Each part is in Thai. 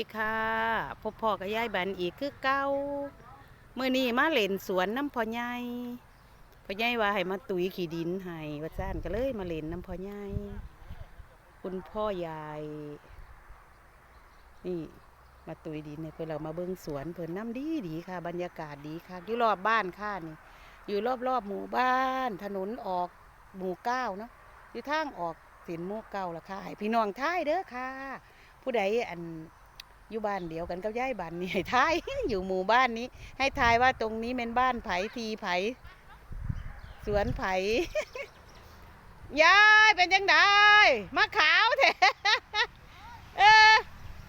ดีค่ะพบพ่อกับยายบันอีกคือเก้าเมื่อนี้มาเล่นสวนน้ำพ่อใหญ่พ่อใหญ่ว่าให้มาตุยขี้ดินให้ว่าจ้านก็เลยมาเล่นน้ำพ่อใหญ่คุณพ่อยายนี่มาตุยดินเนี่ยเพื่อเรามาเบิ้งสวนเพื่อนน้ำดีดีค่ะ บรรยากาศดีค่ะ อยู่รอบบ้านค่ะนี่ อยู่รอบรอบหมู่บ้าน ถนนออกหมู่เก้าเนาะอยู่ทางออกสินหมู่เก้าละค่ะให้พี่น้องท้ายเด้อค่ะ ผู้ใดอัน อยู่บ้านเดียวกันกับยายบ้านนี่ให้ทาย อยู่หมู่บ้านนี้ ให้ทายว่าตรงนี้เป็นบ้านไผ่ทีไผ่สวนไผ่ยายเป็นจังไดมาขาวแท้เออ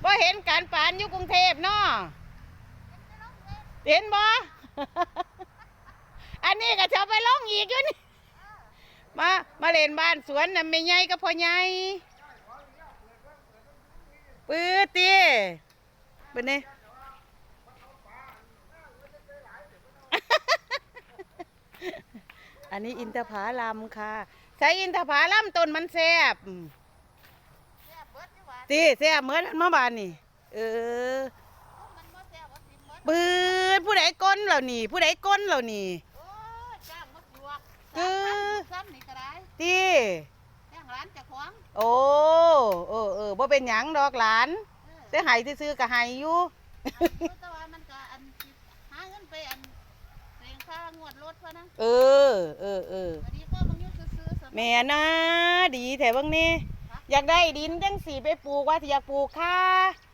บ่เห็นการปานอยู่กรุงเทพเนาะเห็นบ่อันนี้ก็จะไปล่องอีกอยู่นี่มามาเล่นบ้านสวนน่ะไม่ใหญ่ก็พอใหญ่ ปื้อตีเป็นไงอันนี้อินทผาลัมค่ะ ใช้อินทผาลัมต้นมันแซ่บอืมตีแซ่บเหมือนอันเมื่อวานนี่ เออปืดผู้ใดก้นเหล่านี่ ผู้ใดก้นเหล่านี่เออซ้ำนี่ก็ได้ตีแย่งร้านเจะของโอ้เออเออบ่เป็นหยังดอกหลานแต่ใหายซื้อๆก็ใหายอยู่แต่ว่ามันก็อันสิหาเงินไปอันเรียงค่างวดรถเพราะนะเออเออเออวันนี้ก็บางยุซื้อๆสำหรับแม่นะดีแถวบางนี่อยากได้ดินจังสีไปปลูกว่าที่อยากปลูกค่ะ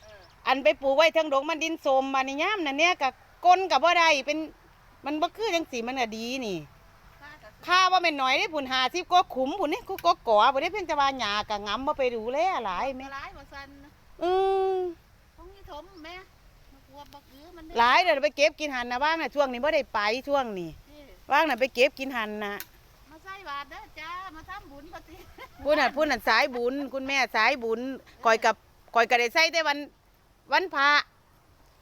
เอออันไปปลูกไว้เทั้งดงมันดินสมมาในย่ามนั่นเนี่ยกับก้นกับว่าได้เป็นมันบ่คือจังสีมันก็ดีนี่ค่ากับค่าว่าแม่นน้อยได้ผุนหาสิบก็ขุมผุนนี่กูก็ก่อบ่ได้เพียงแต่ว่าหญ้ากับงำบ่ไปดูแลหลายแม่แม่หลายบ่ซันอือของนี่ถมแม่มากลัวบักอื้อมันหลายเดี๋ยวไปเก็บกินหันนะว่างน่ะช่วงนี้บ่ได้ไปช่วงนี้นี่ว่างน่ะไปเก็บกินหันน่ะมาใส่บาทเด้อจ้ามาทำบุญปฏิพูดน่ะพูดน่ะสายบุญ คุณแม่สายบุญคอยกับคอยก็ได้ใส่แต่วันวันพระ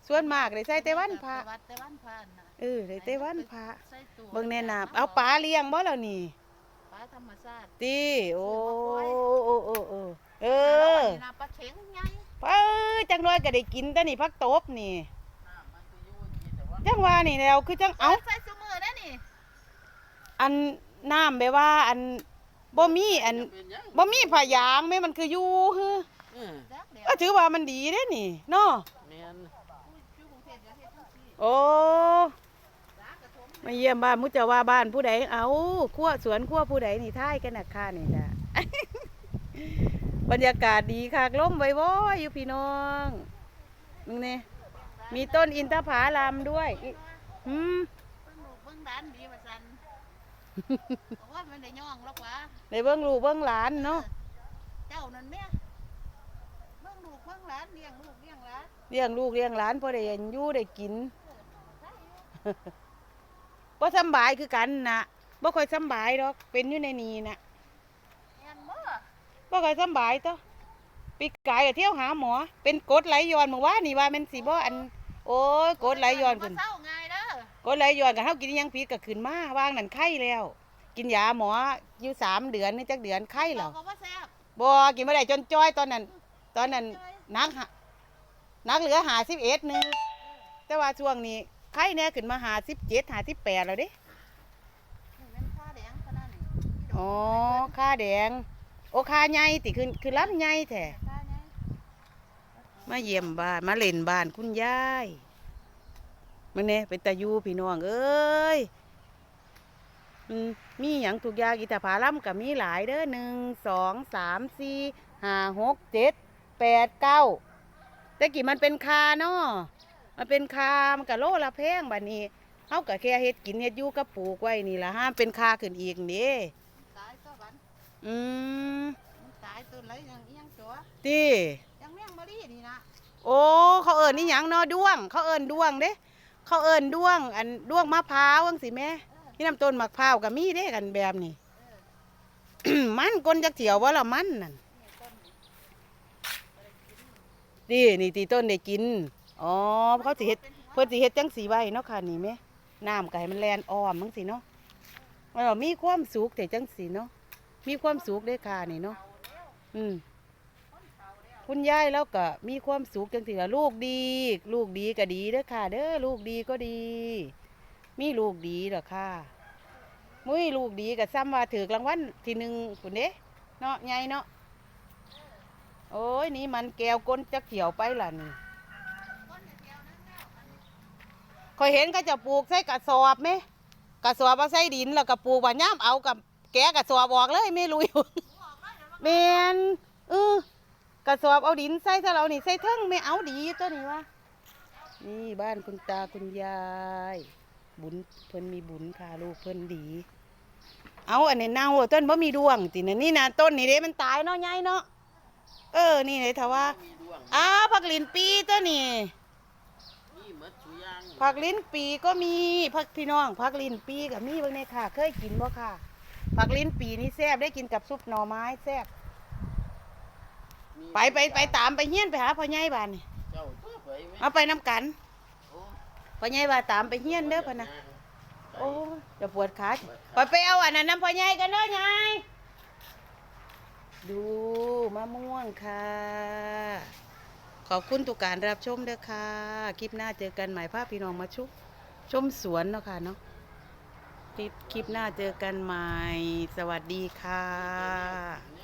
ส่วนมากได้ใส่แต่วันพระแต่วัดแต่วันพระน่ะ เออได้แต่วันพระใส่ตู้เบิ่งแน่นาเอาปลาเลี้ยงบ่แล้วนี่ปลาธรรมชาติตีโอ้โอ้โอ้โอ้เออนี่นะปลาเข็งไงเออจังน้อยก็ได้กินแต่นี่พักตบนี่จังว่านี่แล้วคือจังเอาใส่ซุมือได้นี่อันน้ำแบบว่า อันบ่มีอันบ่มีผ้ายางแม่มันคืออยู่ฮึจักเดี๋ยวก็ถือว่ามันดีเด้นี่เนาะอุ้ยอยู่กรุงเทพเดี๋ยวเฮ็ดจังซี่โอ้จ้ากระถ มมาเยี่ยมบ้านมุจจะว่าบ้านผู้ใดเอาขั้วสวนขั้วผู้ใดนี่ท่ายกันนะค่ะนี่จ้ะบรรยากาศดีค่ะล่มไว้ว้อยอยู่พี่น้องมึงเนี่ยมีต้นอินทผลัมด้วยอิหืมเบิ่งลูกเบิ่งหลานดีว่าซั่นบอกว่ามันได้ย่องหรอกวะในเบื้องลูกเบื้องหลานเนาะเจ้านั่นแม่เบิ่งลูกเบิ่งหลานเลี้ยงลูกเลี้ยงหลานเลี้ยงลูกเลี้ยงหลานพอได้อยู่ได้กินใช่อยู่ บ่สำบายคือกันนะบ่ค่อยสำบายดอก เป็นอยู่ในนี้นะแม่นบ่บ่ค่อยสำบายต่อปีกายก็เที่ยวหาหมอ เป็นกรดไหลย้อนเมื่อวานนี่ว่าแมันสิบ่อัน โอ้ยกรดไหลย้อนขึ้นบ่เศร้าง่ายเด้อกดไหลย้อนกันเฮากินอิหยังผิดก็ขึ้นมาว่างนั่นไข้แล้ว กินยาหมออยู่สามเดือนนี่จักเดือนไข้แล้วเราก็ว่าแซ่บบ่กินบ่ได้จนจ้อยตอนนั้น ตอนนั้นนักหะนักเหลือหาสิบเอ็ดหนึ่งแต่ว่าช่วงนี้ ไข้เนี่ยขึ้นมาหาสิบเจ็ดหาสิบแปดแล้วเด้นี่แม่นข้าแดงขนาดนี้อ๋อค่าแดง โอ้ค่าใหญ่ติคือคือรับใหญ่แท้ข้าไงมาเยี่ยมบ้านมาเล่นบ้านคุณยายมันเนี่ยเป็นตายูพี่น้องเอ้ยอืมมีอย่างถูกอยางอิตาผาล่ำกับมีหลายเด้อหนึ่งสองสามสี่ห้าหกเจ็ดแปดเก้าแต่กี่มันเป็นคาเนาะ มันเป็นคามันกับโลละแพงบัดนี้เขากับแค่เฮ็ดกินเฮ็ดอยู่กับปลูกไว้นี่ละห้ามเป็นคาขึ้นอีกนี่ตายก็วันอืมมันตายตัวไรยังอีหยังตัวตียังแม่งมะลินี่นะโอ้ เขาเอิญนี่หยังเนาะด้วง เขาเอิญด้วงเด้เขาเอิญด้วง อันด้วงมะพร้าวจังสิแม่เออที่น้ำต้นมะพร้าวก็มีเด้กันแบบนี้เออมันก้นจักเถียวว่าละมันนั่นนี่ต้นนี่ดีนี่ตีต้นได้กิน อ๋อเขาสิเฮ็ดเพิ่นสิเฮ็ดจังสีไว้เนาะค่ะนี่แม่น้ำก็ให้มันแลนอ้อมจังสิเนาะเรามีความสุขแต่จังสีเนาะมีความสุขเด้อค่ะนี่เนาะอืมคุณยายแล้วก็มีความสุขจังสิละลูกดี ลูกดีก็ดีเด้อค่ะ เด้อลูกดีก็ดี มีลูกดีเหรอค่ะมุ้ยลูกดีก็ซ้ำว่าถือกรางวัลที่หนึ่งคุณเด้เนาะไงเนาะโอ้ยนี่มันแก้วก้นจะเขียวไปล่ะนี่เดียวนั่นแล้วอัน คอยเห็นก็จะปลูกใส่กระสอบไหมกระสอบเอาใส่ดินแล้วก็ปลูกว่าย่ามเอากับแกะกระสอบออกเลยไม่รู้อยู่แมนเออกระสอบเอาดินใส่ถ้าเรานี่ใส่เทิงไม่เอาดีตัวนี้วะนี่บ้านคุณตาคุณยาย บุญเพิ่นมีบุญค่ะลูกเพิ่นดี เอาอันนี้เน่าอะต้นบ่มีดวงตินะนี่นะต้นนี่เด้มันตายเนาะยายเนาะเออนี่เลยถ้าว่ามีดวงอ้าวผักลิ้นปีตัวนี้นี่หมดสุ อยางผักลิ้นปีก็มีผักพี่น้องผักลิ้นปีกับมีเบิ่งในค่ะ เคยกินบ่ค่ะผักลิ้นปีนี่แซ่บได้กินกับซุปหน่อไม้แซ่บมีไปไปไปตามไปเฮียนไปหาพ่อใหญ่บ้านนี่เจ้าตัวไปไหมเอาไปน้ำกันโอ้พ่อใหญ่ว่าตามไปเฮียนเด้อพ่อนะโอ้ยจะปวดขาไปไปเอาอันนั้นน้ำพ่อใหญ่กันเด้อยายดูมะม่วงค่ะ ขอบคุณทุกการรับชมเด้อค่ะ คลิปหน้าเจอกันใหม่ภาพพี่น้องมาชุบชมสวนเนาะค่ะเนาะคลิปคลิปหน้าเจอกันใหม่ สวัสดีค่ะ